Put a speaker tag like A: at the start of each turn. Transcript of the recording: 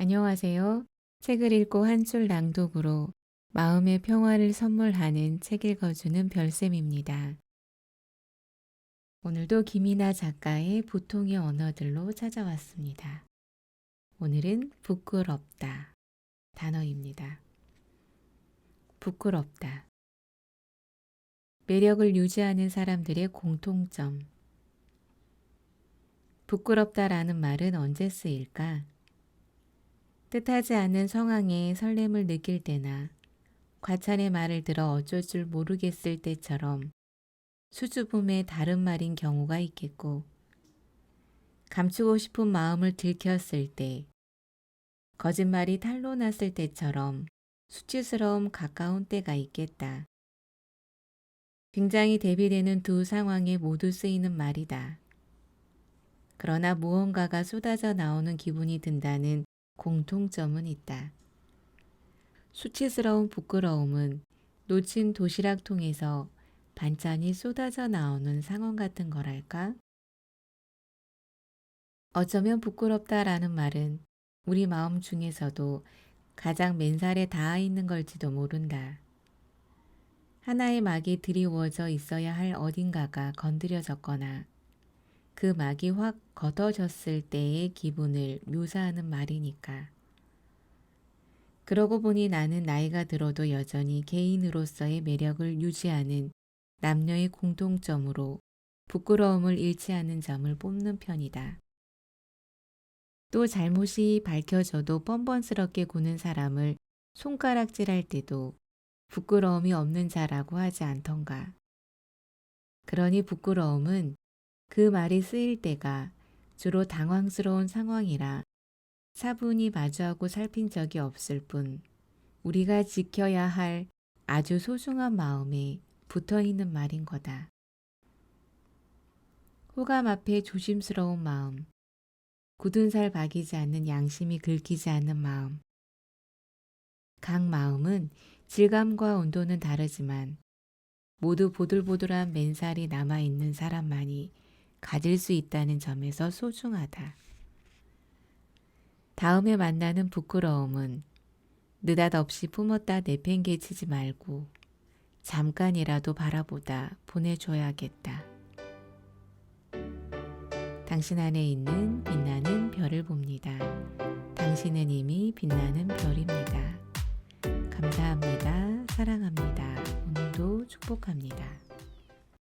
A: 안녕하세요. 책을 읽고 한 줄 낭독으로 마음의 평화를 선물하는 책 읽어주는 별쌤입니다. 오늘도 김이나 작가의 보통의 언어들로 찾아왔습니다. 오늘은 부끄럽다 단어입니다. 부끄럽다. 매력을 유지하는 사람들의 공통점. 부끄럽다라는 말은 언제 쓰일까? 뜻하지 않은 상황에 설렘을 느낄 때나 과찬의 말을 들어 어쩔 줄 모르겠을 때처럼 수줍음의 다른 말인 경우가 있겠고 감추고 싶은 마음을 들켰을 때 거짓말이 탄로 났을 때처럼 수치스러움 가까운 때가 있겠다. 굉장히 대비되는 두 상황에 모두 쓰이는 말이다. 그러나 무언가가 쏟아져 나오는 기분이 든다는 공통점은 있다. 수치스러운 부끄러움은 놓친 도시락 통에서 반찬이 쏟아져 나오는 상황 같은 거랄까? 어쩌면 부끄럽다라는 말은 우리 마음 중에서도 가장 맨살에 닿아 있는 걸지도 모른다. 하나의 막이 드리워져 있어야 할 어딘가가 건드려졌거나 그 막이 확 걷어졌을 때의 기분을 묘사하는 말이니까. 그러고 보니 나는 나이가 들어도 여전히 개인으로서의 매력을 유지하는 남녀의 공통점으로 부끄러움을 잃지 않는 점을 뽑는 편이다. 또 잘못이 밝혀져도 뻔뻔스럽게 구는 사람을 손가락질할 때도 부끄러움이 없는 자라고 하지 않던가. 그러니 부끄러움은 그 말이 쓰일 때가 주로 당황스러운 상황이라 차분히 마주하고 살핀 적이 없을 뿐 우리가 지켜야 할 아주 소중한 마음에 붙어 있는 말인 거다. 호감 앞에 조심스러운 마음, 굳은 살 박이지 않는 양심이 긁히지 않는 마음. 각 마음은 질감과 온도는 다르지만 모두 보들보들한 맨살이 남아있는 사람만이 가질 수 있다는 점에서 소중하다. 다음에 만나는 부끄러움은 느닷없이 품었다 내팽개치지 말고 잠깐이라도 바라보다 보내줘야겠다. 당신 안에 있는 빛나는 별을 봅니다. 당신은 이미 빛나는 별입니다. 감사합니다. 사랑합니다. 오늘도 축복합니다.